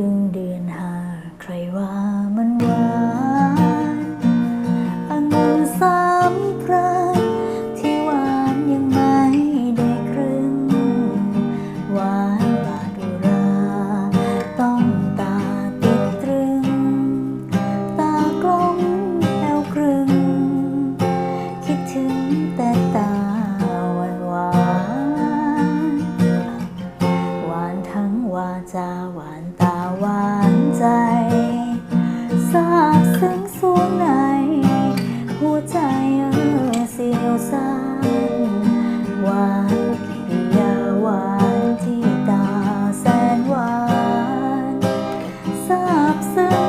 พึ่งเดือนหา ใครว่ามันหวานอันสา หวานใจซาบซึ้งสูงใน หัวใจเออเสียวซ่านหวานกิยาหวานที่ตาแสนหวานซาบซึ้ง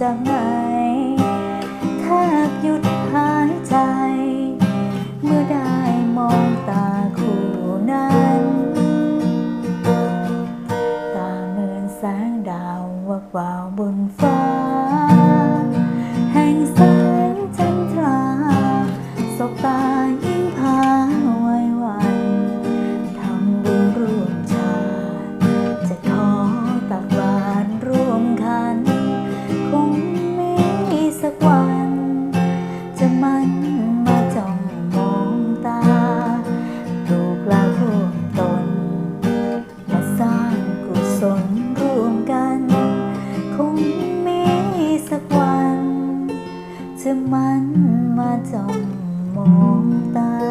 จากไหนแทบหยุดหายใจ เมื่อได้มองตาคู่นั้น ตาเหมือนแสงดาววับวาวบนฟ้า แห่งแสงจันทราสบตา มาจ้องมองตาลูกลาร่วมตนมาสร้างกุศลร่วมกัน คงมีสักวันจะมันมาจ้องมองตา